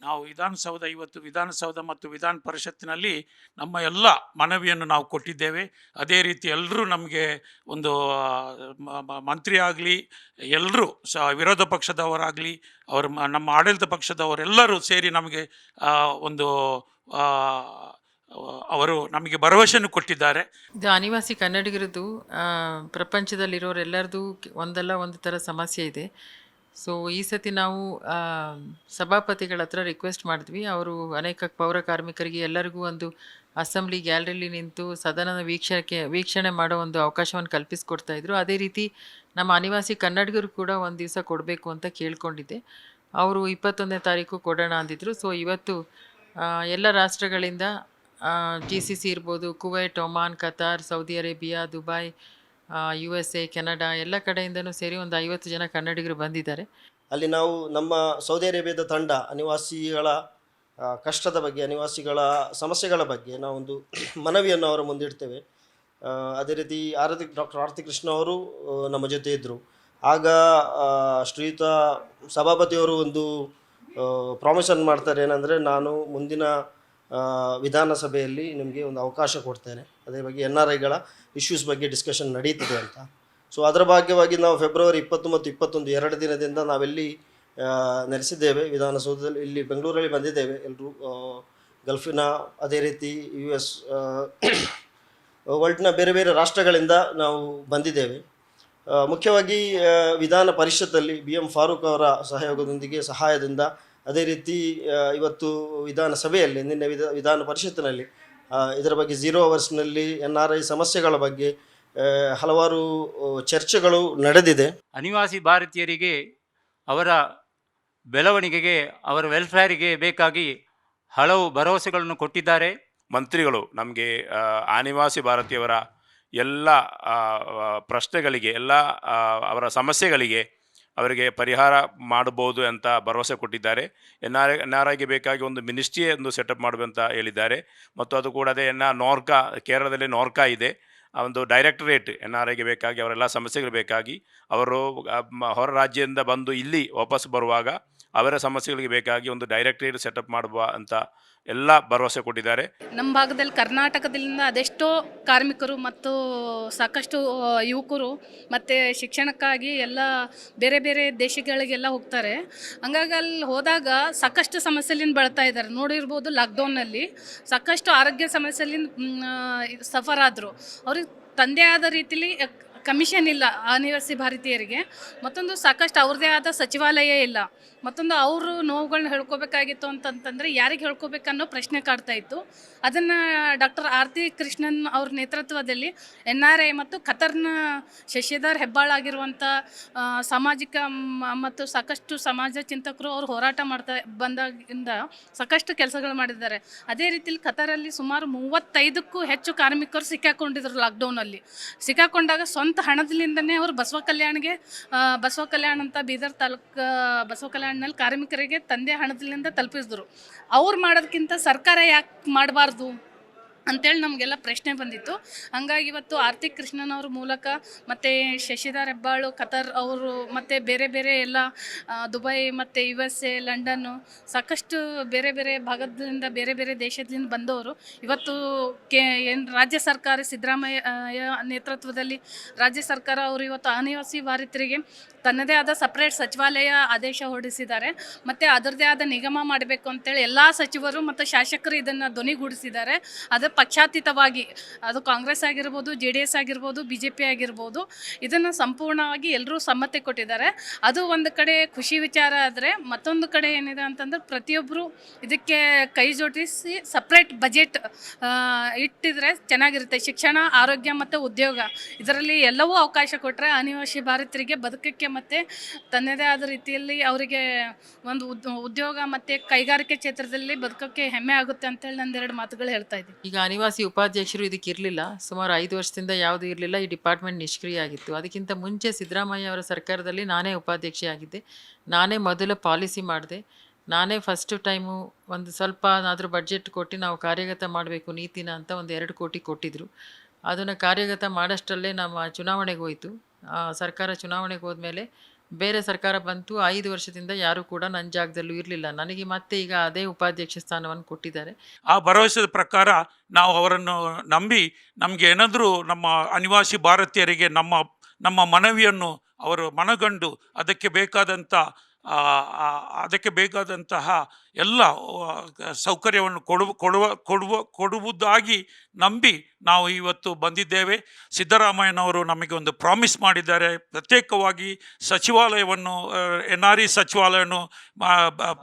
ನಾವು ವಿಧಾನಸೌಧ ಇವತ್ತು ವಿಧಾನಸೌಧ ಮತ್ತು ವಿಧಾನ ಪರಿಷತ್ತಿನಲ್ಲಿ ನಮ್ಮ ಎಲ್ಲ ಮನವಿಯನ್ನು ನಾವು ಕೊಟ್ಟಿದ್ದೇವೆ. ಅದೇ ರೀತಿ ಎಲ್ಲರೂ ನಮಗೆ ಒಂದು ಮಂತ್ರಿ ಆಗಲಿ, ಎಲ್ಲರೂ ಸ, ವಿರೋಧ ಪಕ್ಷದವರಾಗಲಿ, ಅವರು ನಮ್ಮ ಆಡಳಿತ ಪಕ್ಷದವರೆಲ್ಲರೂ ಸೇರಿ ನಮಗೆ ಒಂದು ಅವರು ನಮಗೆ ಭರವಸೆಯನ್ನು ಕೊಟ್ಟಿದ್ದಾರೆ. ಇದು ಅನಿವಾಸಿ ಕನ್ನಡಿಗರದ್ದು ಪ್ರಪಂಚದಲ್ಲಿರೋರೆಲ್ಲರದು ಒಂದಲ್ಲ ಒಂದು ಥರ ಸಮಸ್ಯೆ ಇದೆ. ಸೊ ಈ ಸತಿ ನಾವು ಸಭಾಪತಿಗಳ ಹತ್ರ ರಿಕ್ವೆಸ್ಟ್ ಮಾಡಿದ್ವಿ. ಅವರು ಅನೇಕ ಪೌರ ಕಾರ್ಮಿಕರಿಗೆ ಎಲ್ಲರಿಗೂ ಒಂದು ಅಸೆಂಬ್ಲಿ ಗ್ಯಾಲರಿಲಿ ನಿಂತು ಸದನದ ವೀಕ್ಷಣೆ ವೀಕ್ಷಣೆ ಮಾಡೋ ಒಂದು ಅವಕಾಶವನ್ನು ಕಲ್ಪಿಸಿಕೊಡ್ತಾ ಇದ್ರು. ಅದೇ ರೀತಿ ನಮ್ಮ ಅನಿವಾಸಿ ಕನ್ನಡಿಗರು ಕೂಡ ಒಂದು ದಿವಸ ಕೊಡಬೇಕು ಅಂತ ಕೇಳ್ಕೊಂಡಿದ್ದೆ. ಅವರು ಇಪ್ಪತ್ತೊಂದನೇ ತಾರೀಕು ಕೊಡೋಣ ಅಂದಿದ್ರು. ಸೊ ಇವತ್ತು ಎಲ್ಲ ರಾಷ್ಟ್ರಗಳಿಂದ ಜಿ ಸಿ ಸಿ ಇರ್ಬೋದು Kuwait Oman, Qatar, Saudi Arabia, Dubai U S A Canada ಎಲ್ಲ ಕಡೆಯಿಂದನೂ ಸೇರಿ ಒಂದು ಐವತ್ತು ಜನ ಕನ್ನಡಿಗರು ಬಂದಿದ್ದಾರೆ. ಅಲ್ಲಿ ನಾವು ನಮ್ಮ ಸೌದಿ ಅರೇಬಿಯಾದ ತಂಡ ಅನಿವಾಸಿಗಳ ಕಷ್ಟದ ಬಗ್ಗೆ, ಅನಿವಾಸಿಗಳ ಸಮಸ್ಯೆಗಳ ಬಗ್ಗೆ ನಾವೊಂದು ಮನವಿಯನ್ನು ಅವರ ಮುಂದಿಡ್ತೇವೆ ಅದೇ ರೀತಿ ಆರತಿ ಡಾಕ್ಟರ್ ಆರತಿ ಕೃಷ್ಣ ಅವರು ನಮ್ಮ ಜೊತೆ ಇದ್ದರು ಆಗ ಶ್ರೀಯುತ ಸಭಾಪತಿಯವರು ಒಂದು ಪ್ರಾಮಿಷನ್ ಮಾಡ್ತಾರೆ. ಏನಂದರೆ, ನಾನು ಮುಂದಿನ ವಿಧಾನಸಭೆಯಲ್ಲಿ ನಿಮಗೆ ಒಂದು ಅವಕಾಶ ಕೊಡ್ತೇನೆ. ಅದೇ ಬಗ್ಗೆ ಎನ್ ಆರ್ ಐಗಳ ಇಶ್ಯೂಸ್ ಬಗ್ಗೆ ಡಿಸ್ಕಷನ್ ನಡೀತದೆ ಅಂತ. ಸೊ ಅದರ ಭಾಗ್ಯವಾಗಿ ನಾವು ಫೆಬ್ರವರಿ ಇಪ್ಪತ್ತು ಮತ್ತು ಇಪ್ಪತ್ತೊಂದು ಎರಡು ದಿನದಿಂದ ನಾವೆಲ್ಲಿ ನೆಲೆಸಿದ್ದೇವೆ. ವಿಧಾನಸೌಧದಲ್ಲಿ ಇಲ್ಲಿ ಬೆಂಗಳೂರಲ್ಲಿ ಬಂದಿದ್ದೇವೆ. ಎಲ್ಲರೂ ಗಲ್ಫಿನ ಅದೇ ರೀತಿ ಯು ಎಸ್ ವರ್ಲ್ಡ್ನ ಬೇರೆ ಬೇರೆ ರಾಷ್ಟ್ರಗಳಿಂದ ನಾವು ಬಂದಿದ್ದೇವೆ. ಮುಖ್ಯವಾಗಿ ವಿಧಾನ ಪರಿಷತ್ತಲ್ಲಿ ಬಿ ಎಂ ಫಾರೂಕ್ ಅವರ ಸಹಯೋಗದೊಂದಿಗೆ ಸಹಾಯದಿಂದ ಅದೇ ರೀತಿ ಇವತ್ತು ವಿಧಾನಸಭೆಯಲ್ಲಿ, ನಿನ್ನೆ ವಿಧ, ವಿಧಾನ ಪರಿಷತ್ತಿನಲ್ಲಿ ಇದರ ಬಗ್ಗೆ ಝೀರೋ ಅವರ್ಸ್ನಲ್ಲಿ ಎನ್ ಆರ್ ಐ ಸಮಸ್ಯೆಗಳ ಬಗ್ಗೆ ಹಲವಾರು ಚರ್ಚೆಗಳು ನಡೆದಿದೆ. ಅನಿವಾಸಿ ಭಾರತೀಯರಿಗೆ ಅವರ ಬೆಳವಣಿಗೆಗೆ ಅವರ ವೆಲ್ಫೇರಿಗೆ ಬೇಕಾಗಿ ಹಲವು ಭರವಸೆಗಳನ್ನು ಕೊಟ್ಟಿದ್ದಾರೆ. ಮಂತ್ರಿಗಳು ನಮಗೆ ಅನಿವಾಸಿ ಭಾರತೀಯವರ ಎಲ್ಲ ಪ್ರಶ್ನೆಗಳಿಗೆ ಎಲ್ಲ ಅವರ ಸಮಸ್ಯೆಗಳಿಗೆ ಅವರಿಗೆ ಪರಿಹಾರ ಮಾಡಬಹುದು ಅಂತ ಭರವಸೆ ಕೊಟ್ಟಿದ್ದಾರೆ. ಎನ್ ಆರ್ ಎನ್ ಆರ್ ಐಗೆ ಬೇಕಾಗಿ ಒಂದು ಮಿನಿಸ್ಟ್ರಿಯೇ ಒಂದು ಸೆಟಪ್ ಮಾಡುವಂತ ಹೇಳಿದ್ದಾರೆ. ಮತ್ತು ಅದು ಕೂಡ ಅದೇ ಎನ್ ಆರ್ ನೋರ್ಕಾ, ಕೇರಳದಲ್ಲಿ ನೋರ್ಕಾ ಇದೆ. ಆ ಒಂದು ಡೈರೆಕ್ಟರೇಟ್ ಎನ್ ಆರ್ ಐಗೆ ಬೇಕಾಗಿ ಅವರೆಲ್ಲ ಸಮಸ್ಯೆಗಳು ಬೇಕಾಗಿ ಅವರು ಹೊರ ರಾಜ್ಯದಿಂದ ಬಂದು ಇಲ್ಲಿ ವಾಪಸ್ ಬರುವಾಗ ಅವರ ಸಮಸ್ಯೆಗಳಿಗೆ ಬೇಕಾಗಿ ಒಂದು ಡೈರೆಕ್ಟರೇಟ್ ಸೆಟಪ್ ಮಾಡುವ ಅಂತ ಎಲ್ಲ ಭರವಸೆ ಕೊಟ್ಟಿದ್ದಾರೆ. ನಮ್ಮ ಭಾಗದಲ್ಲಿ ಕರ್ನಾಟಕದಿಂದ ಅದೆಷ್ಟೋ ಕಾರ್ಮಿಕರು ಮತ್ತು ಸಾಕಷ್ಟು ಯುವಕರು ಮತ್ತು ಶಿಕ್ಷಣಕ್ಕಾಗಿ ಎಲ್ಲ ಬೇರೆ ಬೇರೆ ದೇಶಗಳಿಗೆಲ್ಲ ಹೋಗ್ತಾರೆ. ಹಂಗಾಗಿ ಅಲ್ಲಿ ಹೋದಾಗ ಸಾಕಷ್ಟು ಸಮಸ್ಯೆಲಿಂದ ಬಳ್ತಾ ಇದ್ದಾರೆ. ನೋಡಿರ್ಬೋದು ಲಾಕ್ಡೌನ್ನಲ್ಲಿ ಸಾಕಷ್ಟು ಆರೋಗ್ಯ ಸಮಸ್ಯೆಲಿಂದ ಸಫರ್ ಆದರು. ಅವ್ರಿಗೆ ತಂದೆ ಆದ ರೀತಿಲಿ ಕಮಿಷನ್ ಇಲ್ಲ ಅನಿವಾಸಿ ಭಾರತೀಯರಿಗೆ. ಮತ್ತೊಂದು ಸಾಕಷ್ಟು ಅವ್ರದ್ದೇ ಆದ ಸಚಿವಾಲಯ ಇಲ್ಲ. ಮತ್ತೊಂದು ಅವರು ನೋವುಗಳನ್ನ ಹೇಳ್ಕೋಬೇಕಾಗಿತ್ತು ಅಂತಂತಂದರೆ ಯಾರಿಗೆ ಹೇಳ್ಕೋಬೇಕನ್ನೋ ಪ್ರಶ್ನೆ ಕಾಡ್ತಾ ಇತ್ತು. ಅದನ್ನು ಡಾಕ್ಟರ್ ಆರತಿ ಕೃಷ್ಣನ್ ಅವ್ರ ನೇತೃತ್ವದಲ್ಲಿ ಎನ್ ಆರ್ ಐ ಮತ್ತು ಖತರ್ನ ಶಶಿಧರ್ ಹೆಬ್ಬಾಳಾಗಿರುವಂಥ ಸಾಮಾಜಿಕ ಮತ್ತು ಸಾಕಷ್ಟು ಸಮಾಜ ಚಿಂತಕರು ಅವರು ಹೋರಾಟ ಮಾಡ್ತಾ ಬಂದಾಗಿಂದ ಸಾಕಷ್ಟು ಕೆಲಸಗಳು ಮಾಡಿದ್ದಾರೆ. ಅದೇ ರೀತಿಲಿ ಖತರಲ್ಲಿ ಸುಮಾರು ಮೂವತ್ತೈದಕ್ಕೂ ಹೆಚ್ಚು ಕಾರ್ಮಿಕರು ಸಿಕ್ಕಾಕೊಂಡಿದ್ರು ಲಾಕ್ಡೌನಲ್ಲಿ ಸಿಕ್ಕಾಕೊಂಡಾಗ ಸ್ವಂತ ಹಣದಿಂದನೇ ಅವರು ಬಸವ ಕಲ್ಯಾಣ್ಗೆ ಬಸವ ಕಲ್ಯಾಣ ಅಂತ ಬೀದರ್ ತಾಲೂಕು ಬಸವ ಕಲ್ಯಾಣ್ನಲ್ಲಿ ಕಾರ್ಮಿಕರಿಗೆ ತಂದೆ ಹಣದಿಂದ ತಲುಪಿಸಿದ್ರು. ಅವ್ರು ಮಾಡೋದಕ್ಕಿಂತ ಸರ್ಕಾರ ಯಾಕೆ ಮಾಡಬಾರ್ದು? ಅಂತೇಳಿ ನಮಗೆಲ್ಲ ಪ್ರಶ್ನೆ ಬಂದಿತ್ತು. ಹಂಗಾಗಿ ಇವತ್ತು ಆರ್ತಿಕ್ ಕೃಷ್ಣನ್ ಅವ್ರ ಮೂಲಕ ಮತ್ತು ಶಶಿಧರ್ ಹೆಬ್ಬಾಳು, ಖತರ್ ಅವರು ಮತ್ತು ಬೇರೆ ಬೇರೆ ಎಲ್ಲ ದುಬೈ ಮತ್ತು ಯು ಎಸ್ ಎ ಲಂಡನ್ನು ಸಾಕಷ್ಟು ಬೇರೆ ಬೇರೆ ಭಾಗದಿಂದ ಬೇರೆ ಬೇರೆ ದೇಶದಿಂದ ಬಂದವರು. ಇವತ್ತು ಕೆ, ಏನು ರಾಜ್ಯ ಸರ್ಕಾರ ಸಿದ್ದರಾಮಯ್ಯ ನೇತೃತ್ವದಲ್ಲಿ ರಾಜ್ಯ ಸರ್ಕಾರ ಅವರು ಇವತ್ತು ಅನಿವಾಸಿ ವಾರಿತ್ರಿಗೆ ತನ್ನದೇ ಆದ ಸಪ್ರೇಟ್ ಸಚಿವಾಲಯ ಆದೇಶ ಹೊರಡಿಸಿದ್ದಾರೆ. ಮತ್ತು ಅದರದೇ ಆದ ನಿಗಮ ಮಾಡಬೇಕು ಅಂತೇಳಿ ಎಲ್ಲ ಸಚಿವರು ಮತ್ತು ಶಾಸಕರು ಇದನ್ನು ಧ್ವನಿಗೂಡಿಸಿದ್ದಾರೆ. ಅದು ಪಕ್ಷಾತೀತವಾಗಿ, ಅದು ಕಾಂಗ್ರೆಸ್ ಆಗಿರ್ಬೋದು, ಜೆ ಡಿ ಎಸ್ ಆಗಿರ್ಬೋದು, ಬಿ ಜೆ ಪಿ ಆಗಿರ್ಬೋದು, ಇದನ್ನು ಸಂಪೂರ್ಣವಾಗಿ ಎಲ್ಲರೂ ಸಮ್ಮತಿ ಕೊಟ್ಟಿದ್ದಾರೆ. ಅದು ಒಂದು ಕಡೆ ಖುಷಿ ವಿಚಾರ ಆದರೆ ಮತ್ತೊಂದು ಕಡೆ ಏನಿದೆ ಅಂತಂದ್ರೆ ಪ್ರತಿಯೊಬ್ಬರು ಇದಕ್ಕೆ ಕೈ ಜೋಡಿಸಿ ಸಪ್ರೇಟ್ ಬಜೆಟ್ ಇಟ್ಟಿದ್ರೆ ಚೆನ್ನಾಗಿರುತ್ತೆ. ಶಿಕ್ಷಣ, ಆರೋಗ್ಯ ಮತ್ತು ಉದ್ಯೋಗ, ಇದರಲ್ಲಿ ಎಲ್ಲವೂ ಅವಕಾಶ ಕೊಟ್ಟರೆ ಅನಿವಾಸಿ ಭಾರತೀಯರಿಗೆ ಬದುಕಕ್ಕೆ ಮತ್ತು ತನ್ನದೇ ಆದ ರೀತಿಯಲ್ಲಿ ಅವರಿಗೆ ಒಂದು ಉದ್, ಉದ್ಯೋಗ ಮತ್ತು ಕೈಗಾರಿಕೆ ಕ್ಷೇತ್ರದಲ್ಲಿ ಬದುಕೋಕ್ಕೆ ಹೆಮ್ಮೆ ಆಗುತ್ತೆ ಅಂತೇಳಿ ನಂದೆರಡು ಮಾತುಗಳು ಹೇಳ್ತಾ ಇದ್ದೀನಿ. ಈಗ ಅನಿವಾಸಿ ಉಪಾಧ್ಯಕ್ಷರು ಇದಕ್ಕೆ ಇರಲಿಲ್ಲ. ಸುಮಾರು ಐದು ವರ್ಷದಿಂದ ಯಾವುದೂ ಇರಲಿಲ್ಲ. ಈ ಡಿಪಾರ್ಟ್ಮೆಂಟ್ ನಿಷ್ಕ್ರಿಯ ಆಗಿತ್ತು ಅದಕ್ಕಿಂತ ಮುಂಚೆ ಸಿದ್ದರಾಮಯ್ಯ ಅವರ ಸರ್ಕಾರದಲ್ಲಿ ನಾನೇ ಉಪಾಧ್ಯಕ್ಷೆ ಆಗಿದ್ದೆ. ನಾನೇ ಮೊದಲ ಪಾಲಿಸಿ ಮಾಡಿದೆ. ನಾನೇ ಫಸ್ಟ್ ಟೈಮು ಒಂದು ಸ್ವಲ್ಪ ಆದರೂ ಬಡ್ಜೆಟ್ ಕೊಟ್ಟು ನಾವು ಕಾರ್ಯಗತ ಮಾಡಬೇಕು ನೀತಿನ ಅಂತ ಒಂದು ಎರಡು ಕೋಟಿ ಕೊಟ್ಟಿದ್ದರು ಅದನ್ನು ಕಾರ್ಯಗತ ಮಾಡೋಷ್ಟರಲ್ಲೇ ನಮ್ಮ ಚುನಾವಣೆಗೆ ಹೋಯಿತು. ಸರ್ಕಾರ ಚುನಾವಣೆಗೆ ಹೋದ್ಮೇಲೆ ಬೇರೆ ಸರ್ಕಾರ ಬಂತು, ಐದು ವರ್ಷದಿಂದ ಯಾರು ಕೂಡ ನನ್ನ ಜಾಗದಲ್ಲೂ ಇರಲಿಲ್ಲ. ನನಗೆ ಮತ್ತೆ ಈಗ ಅದೇ ಉಪಾಧ್ಯಕ್ಷ ಸ್ಥಾನವನ್ನು ಕೊಟ್ಟಿದ್ದಾರೆ. ಆ ಭರವಸೆದ ಪ್ರಕಾರ ನಾವು ಅವರನ್ನು ನಂಬಿ ನಮಗೆ ಏನಾದರೂ ನಮ್ಮ ಅನಿವಾಸಿ ಭಾರತೀಯರಿಗೆ ನಮ್ಮ ನಮ್ಮ ಮನವಿಯನ್ನು ಅವರು ಮನಗಂಡು ಅದಕ್ಕೆ ಬೇಕಾದಂಥ ಅದಕ್ಕೆ ಬೇಕಾದಂತಹ ಎಲ್ಲ ಸೌಕರ್ಯವನ್ನು ಕೊಡುವ ಕೊಡುವ ಕೊಡುವ, ಕೊಡುವುದಾಗಿ ನಂಬಿ ನಾವು ಇವತ್ತು ಬಂದಿದ್ದೇವೆ. ಸಿದ್ದರಾಮಯ್ಯನವರು ನಮಗೆ ಒಂದು ಪ್ರಾಮಿಸ್ ಮಾಡಿದ್ದಾರೆ. ಪ್ರತ್ಯೇಕವಾಗಿ ಸಚಿವಾಲಯವನ್ನು ಎನ್ ಆರ್ ಇ ಸಚಿವಾಲಯವನ್ನು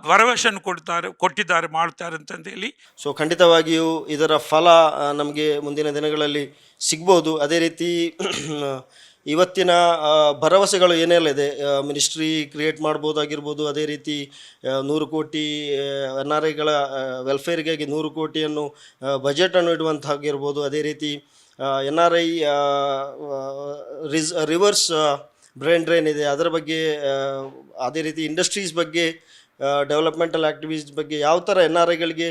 ಭರವಸೆಯನ್ನು ಕೊಡ್ತಾರೆ, ಕೊಟ್ಟಿದ್ದಾರೆ, ಮಾಡ್ತಾರೆ ಅಂತಂದು ಹೇಳಿ. ಸೊ ಖಂಡಿತವಾಗಿಯೂ ಇದರ ಫಲ ನಮಗೆ ಮುಂದಿನ ದಿನಗಳಲ್ಲಿ ಸಿಗ್ಬೋದು. ಅದೇ ರೀತಿ ಇವತ್ತಿನ ಭರವಸೆಗಳು ಏನೆಲ್ಲ ಇದೆ? ಮಿನಿಸ್ಟ್ರಿ ಕ್ರಿಯೇಟ್ ಮಾಡ್ಬೋದಾಗಿರ್ಬೋದು, ಅದೇ ರೀತಿ ನೂರು ಕೋಟಿ ಎನ್ ಆರ್ ಐಗಳ ವೆಲ್ಫೇರ್ಗಾಗಿ ನೂರು ಕೋಟಿಯನ್ನು ಬಜೆಟನ್ನು ಇಡುವಂತಾಗಿರ್ಬೋದು, ಅದೇ ರೀತಿ ಎನ್ ಆರ್ ಐ ರಿಸ್, ರಿವರ್ಸ್ ಬ್ರೈನ್ ಡ್ರೈನ್ ಇದೆ. ಅದರ ಬಗ್ಗೆ ಅದೇ ರೀತಿ ಇಂಡಸ್ಟ್ರೀಸ್ ಬಗ್ಗೆ ಡೆವಲಪ್ಮೆಂಟಲ್ ಆ್ಯಕ್ಟಿವಿಟೀಸ್ ಬಗ್ಗೆ ಯಾವ ಥರ ಎನ್ ಆರ್ ಐಗಳಿಗೆ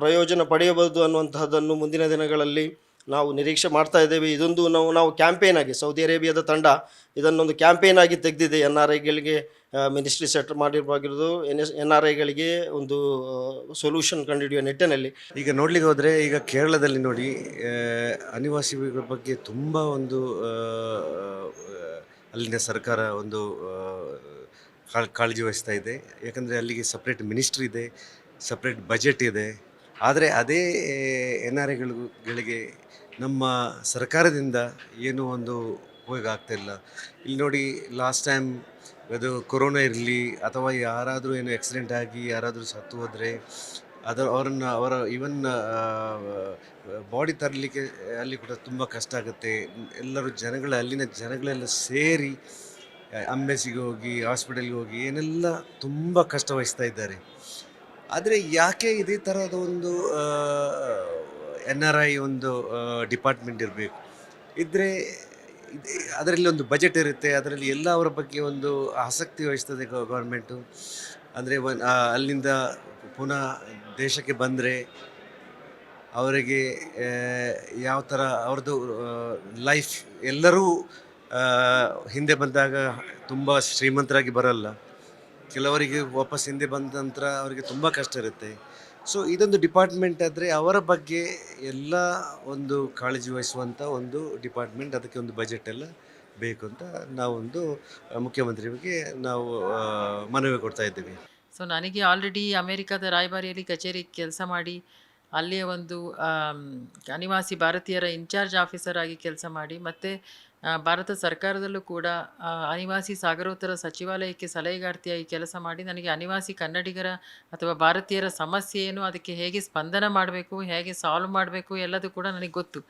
ಪ್ರಯೋಜನ ಪಡೆಯಬಹುದು ಅನ್ನುವಂತಹದ್ದನ್ನು ಮುಂದಿನ ದಿನಗಳಲ್ಲಿ ನಾವು ನಿರೀಕ್ಷೆ ಮಾಡ್ತಾ ಇದ್ದೇವೆ. ಇದೊಂದು ನಾವು ನಾವು ಕ್ಯಾಂಪೇನ್ ಆಗಿ, ಸೌದಿ ಅರೇಬಿಯಾದ ತಂಡ ಇದನ್ನೊಂದು ಕ್ಯಾಂಪೇನ್ ಆಗಿ ತೆಗೆದಿದೆ. ಎನ್ ಆರ್ ಐಗಳಿಗೆ ಮಿನಿಸ್ಟ್ರಿ ಸೆಟ್ ಮಾಡಿರವಾಗಿರೋದು ಎನ್ ಎಸ್ ಎನ್ ಆರ್ ಐಗಳಿಗೆ ಒಂದು ಸೊಲ್ಯೂಷನ್ ಕಂಡುಹಿಡಿಯುವ ನಿಟ್ಟಿನಲ್ಲಿ. ಈಗ ನೋಡ್ಲಿಕ್ಕೆ ಹೋದರೆ, ಈಗ ಕೇರಳದಲ್ಲಿ ನೋಡಿ ಅನಿವಾಸಿಗಳ ಬಗ್ಗೆ ತುಂಬ ಒಂದು ಅಲ್ಲಿನ ಸರ್ಕಾರ ಒಂದು ಕಾಳಜಿ ವಹಿಸ್ತಾ ಇದೆ. ಯಾಕಂದರೆ ಅಲ್ಲಿಗೆ ಸಪ್ರೇಟ್ ಮಿನಿಸ್ಟ್ರಿ ಇದೆ ಸಪ್ರೇಟ್ ಬಜೆಟ್ ಇದೆ. ಆದರೆ ಅದೇ ಎನ್ ಆರ್ ಐಗಳಿಗೆ ನಮ್ಮ ಸರ್ಕಾರದಿಂದ ಏನೂ ಒಂದು ಉಪಯೋಗ ಆಗ್ತಾಯಿಲ್ಲ ಇಲ್ಲಿ. ನೋಡಿ ಲಾಸ್ಟ್ ಟೈಮ್ ಅದು ಕೊರೋನಾ ಇರಲಿ ಅಥವಾ ಯಾರಾದರೂ ಏನು ಆಕ್ಸಿಡೆಂಟ್ ಆಗಿ ಯಾರಾದರೂ ಸತ್ತು ಹೋದರೆ ಅದರ ಅವರನ್ನು, ಅವರ ಈವನ್ ಬಾಡಿ ತರಲಿಕ್ಕೆ ಅಲ್ಲಿ ಕೂಡ ತುಂಬ ಕಷ್ಟ ಆಗುತ್ತೆ. ಎಲ್ಲರೂ ಜನಗಳ, ಅಲ್ಲಿನ ಜನಗಳೆಲ್ಲ ಸೇರಿ ಅಂಬೆಸಿಗೆ ಹೋಗಿ ಹಾಸ್ಪಿಟಲ್ಗೆ ಹೋಗಿ, ಏನೆಲ್ಲ ತುಂಬ ಕಷ್ಟ ವಹಿಸ್ತಾ ಇದ್ದಾರೆ. ಆದರೆ ಯಾಕೆ ಇದೇ ಥರದ ಒಂದು ಎನ್ ಆರ್ ಐ ಒಂದು ಡಿಪಾರ್ಟ್ಮೆಂಟ್ ಇರಬೇಕು? ಇದ್ದರೆ ಅದರಲ್ಲಿ ಒಂದು ಬಜೆಟ್ ಇರುತ್ತೆ, ಅದರಲ್ಲಿ ಎಲ್ಲ ಅವರ ಬಗ್ಗೆ ಒಂದು ಆಸಕ್ತಿ ವಹಿಸ್ತದೆ ಗೌರ್ಮೆಂಟು ಅಂದರೆ ಒನ್ ಅಲ್ಲಿಂದ ಪುನಃ ದೇಶಕ್ಕೆ ಬಂದರೆ ಅವರಿಗೆ ಯಾವ ಥರ ಅವ್ರದ್ದು ಲೈಫ್ ಎಲ್ಲರೂ ಹಿಂದೆ ಬಂದಾಗ ತುಂಬ ಶ್ರೀಮಂತರಾಗಿ ಬರಲ್ಲ. ಕೆಲವರಿಗೆ ವಾಪಸ್ ಹಿಂದೆ ಬಂದ ನಂತರ ಅವರಿಗೆ ತುಂಬ ಕಷ್ಟ ಇರುತ್ತೆ. ಸೊ ಇದೊಂದು ಡಿಪಾರ್ಟ್ಮೆಂಟ್ ಆದರೆ ಅವರ ಬಗ್ಗೆ ಎಲ್ಲ ಒಂದು ಕಾಳಜಿ ವಹಿಸುವಂಥ ಒಂದು ಡಿಪಾರ್ಟ್ಮೆಂಟ್ ಅದಕ್ಕೆ ಒಂದು ಬಜೆಟ್ ಎಲ್ಲ ಬೇಕು ಅಂತ ನಾವೊಂದು ಆ, ಮುಖ್ಯಮಂತ್ರಿಗೆ ನಾವು ಮನವಿ ಕೊಡ್ತಾ ಇದ್ದೀವಿ. ಸೊ ನನಗೆ ಆಲ್ರೆಡಿ ಅಮೇರಿಕಾದ ರಾಯಭಾರಿಯಲ್ಲಿ ಕಚೇರಿ ಕೆಲಸ ಮಾಡಿ ಅಲ್ಲಿಯ ಒಂದು ಅನಿವಾಸಿ ಭಾರತೀಯರ ಇನ್ಚಾರ್ಜ್ ಆಫೀಸರ್ ಆಗಿ ಕೆಲಸ ಮಾಡಿ ಮತ್ತು ಭಾರತ ಸರ್ಕಾರದಲ್ಲೂ ಕೂಡ ಅನಿವಾಸಿ ಸಾಗರೋತ್ತರ ಸಚಿವಾಲಯಕ್ಕೆ ಸಲಹೆಗಾರ್ತಿಯಾಗಿ ಕೆಲಸ ಮಾಡಿ, ನನಗೆ ಅನಿವಾಸಿ ಕನ್ನಡಿಗರ ಅಥವಾ ಭಾರತೀಯರ ಸಮಸ್ಯೆ ಏನು, ಅದಕ್ಕೆ ಹೇಗೆ ಸ್ಪಂದನ ಮಾಡಬೇಕು, ಹೇಗೆ ಸಾಲ್ವ್ ಮಾಡಬೇಕು ಎಲ್ಲದು ಕೂಡ ನನಗೆ ಗೊತ್ತು.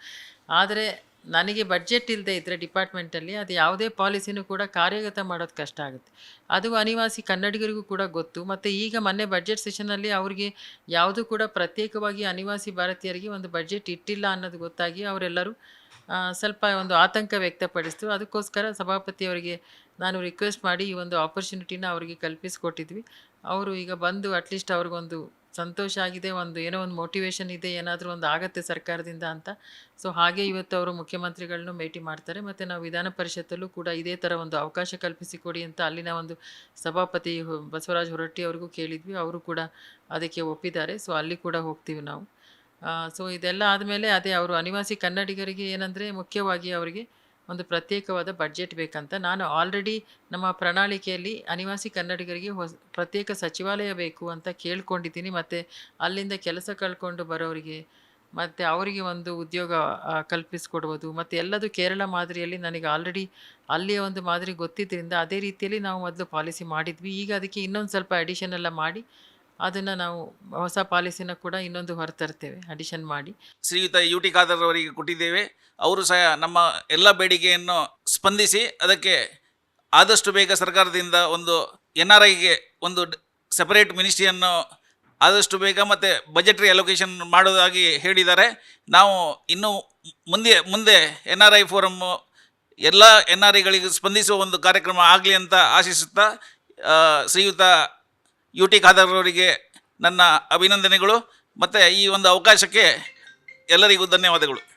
ಆದರೆ ನನಗೆ ಬಜೆಟ್ ಇಲ್ಲದೆ ಇದ್ದರೆ ಡಿಪಾರ್ಟ್ಮೆಂಟಲ್ಲಿ ಅದು ಯಾವುದೇ ಪಾಲಿಸಿನೂ ಕೂಡ ಕಾರ್ಯಗತ ಮಾಡೋದು ಕಷ್ಟ ಆಗುತ್ತೆ. ಅದು ಅನಿವಾಸಿ ಕನ್ನಡಿಗರಿಗೂ ಕೂಡ ಗೊತ್ತು. ಮತ್ತು ಈಗ ಮೊನ್ನೆ ಬಜೆಟ್ ಸೆಷನಲ್ಲಿ ಅವರಿಗೆ ಯಾವುದೂ ಕೂಡ ಪ್ರತ್ಯೇಕವಾಗಿ ಅನಿವಾಸಿ ಭಾರತೀಯರಿಗೆ ಒಂದು ಬಜೆಟ್ ಇಟ್ಟಿಲ್ಲ ಅನ್ನೋದು ಗೊತ್ತಾಗಿ ಅವರೆಲ್ಲರೂ ಸ್ವಲ್ಪ ಒಂದು ಆತಂಕ ವ್ಯಕ್ತಪಡಿಸ್ತು ಅದಕ್ಕೋಸ್ಕರ ಸಭಾಪತಿಯವರಿಗೆ ನಾನು ರಿಕ್ವೆಸ್ಟ್ ಮಾಡಿ ಈ ಒಂದು ಆಪರ್ಚುನಿಟಿನ ಅವರಿಗೆ ಕಲ್ಪಿಸಿಕೊಟ್ಟಿದ್ವಿ. ಅವರು ಈಗ ಬಂದು ಅಟ್ಲೀಸ್ಟ್ ಅವ್ರಿಗೊಂದು ಸಂತೋಷ ಆಗಿದೆ, ಒಂದು ಏನೋ ಒಂದು ಮೋಟಿವೇಶನ್ ಇದೆ, ಏನಾದರೂ ಒಂದು ಆಗತ್ತೆ ಸರ್ಕಾರದಿಂದ ಅಂತ. ಸೊ ಹಾಗೆ ಇವತ್ತು ಅವರು ಮುಖ್ಯಮಂತ್ರಿಗಳನ್ನು ಭೇಟಿ ಮಾಡ್ತಾರೆ. ಮತ್ತು ನಾವು ವಿಧಾನ ಪರಿಷತ್ತಲ್ಲೂ ಕೂಡ ಇದೇ ಥರ ಒಂದು ಅವಕಾಶ ಕಲ್ಪಿಸಿಕೊಡಿ ಅಂತ ಅಲ್ಲಿನ ಒಂದು ಸಭಾಪತಿ ಬಸವರಾಜ್ ಬಸವರಾಜ ಹೊರಟ್ಟಿ ಅವ್ರಿಗೂ ಕೇಳಿದ್ವಿ. ಅವರು ಕೂಡ ಅದಕ್ಕೆ ಒಪ್ಪಿದ್ದಾರೆ. ಸೊ ಅಲ್ಲಿ ಕೂಡ ಹೋಗ್ತೀವಿ ನಾವು. ಸೊ ಇದೆಲ್ಲ ಆದಮೇಲೆ ಅದೇ ಅವರು ಅನಿವಾಸಿ ಕನ್ನಡಿಗರಿಗೆ ಏನಂದರೆ ಮುಖ್ಯವಾಗಿ ಅವರಿಗೆ ಒಂದು ಪ್ರತ್ಯೇಕವಾದ ಬಡ್ಜೆಟ್ ಬೇಕಂತ. ನಾನು ಆಲ್ರೆಡಿ ನಮ್ಮ ಪ್ರಣಾಳಿಕೆಯಲ್ಲಿ ಅನಿವಾಸಿ ಕನ್ನಡಿಗರಿಗೆ ಹೊಸ, ಪ್ರತ್ಯೇಕ ಸಚಿವಾಲಯ ಬೇಕು ಅಂತ ಕೇಳ್ಕೊಂಡಿದ್ದೀನಿ. ಮತ್ತು ಅಲ್ಲಿಂದ ಕೆಲಸ ಕಳ್ಕೊಂಡು ಬರೋರಿಗೆ, ಮತ್ತು ಅವರಿಗೆ ಒಂದು ಉದ್ಯೋಗ ಕಲ್ಪಿಸಿಕೊಡ್ಬೋದು. ಮತ್ತು ಎಲ್ಲದು ಕೇರಳ ಮಾದರಿಯಲ್ಲಿ ನನಗೆ ಆಲ್ರೆಡಿ ಅಲ್ಲಿಯ ಒಂದು ಮಾದರಿ ಗೊತ್ತಿದ್ದರಿಂದ ಅದೇ ರೀತಿಯಲ್ಲಿ ನಾವು ಮೊದಲು ಪಾಲಿಸಿ ಮಾಡಿದ್ವಿ. ಈಗ ಅದಕ್ಕೆ ಇನ್ನೊಂದು ಸ್ವಲ್ಪ ಅಡಿಷನ್ ಎಲ್ಲ ಮಾಡಿ ಅದನ್ನು ನಾವು ಹೊಸ ಪಾಲಿಸಿನ ಕೂಡ ಇನ್ನೊಂದು ಹೊರತರ್ತೇವೆ ಅಡಿಷನ್ ಮಾಡಿ. ಶ್ರೀಯುತ ಯು ಟಿ ಖಾದರ್ ಅವರಿಗೆ ಕೊಟ್ಟಿದ್ದೇವೆ. ಅವರು ಸಹ ನಮ್ಮ ಎಲ್ಲ ಬೇಡಿಕೆಯನ್ನು ಸ್ಪಂದಿಸಿ ಅದಕ್ಕೆ ಆದಷ್ಟು ಬೇಗ ಸರ್ಕಾರದಿಂದ ಒಂದು ಎನ್ ಆರ್ ಐಗೆ ಒಂದು ಸೆಪರೇಟ್ ಮಿನಿಸ್ಟ್ರಿಯನ್ನು ಆದಷ್ಟು ಬೇಗ ಮತ್ತು ಬಜೆಟ್ರಿ ಅಲೋಕೇಶನ್ ಮಾಡೋದಾಗಿ ಹೇಳಿದ್ದಾರೆ. ನಾವು ಇನ್ನೂ ಮುಂದೆ ಮುಂದೆ ಎನ್ ಆರ್ ಐ ಫೋರಮ್ಮು ಎಲ್ಲ ಎನ್ ಆರ್ ಐಗಳಿಗೆ ಸ್ಪಂದಿಸುವ ಒಂದು ಕಾರ್ಯಕ್ರಮ ಆಗಲಿ ಅಂತ ಆಶಿಸುತ್ತಾ ಶ್ರೀಯುತ ಯು ಟಿ ಖಾದರ್ ಅವರಿಗೆ ನನ್ನ ಅಭಿನಂದನೆಗಳು. ಮತ್ತು ಈ ಒಂದು ಅವಕಾಶಕ್ಕೆ ಎಲ್ಲರಿಗೂ ಧನ್ಯವಾದಗಳು.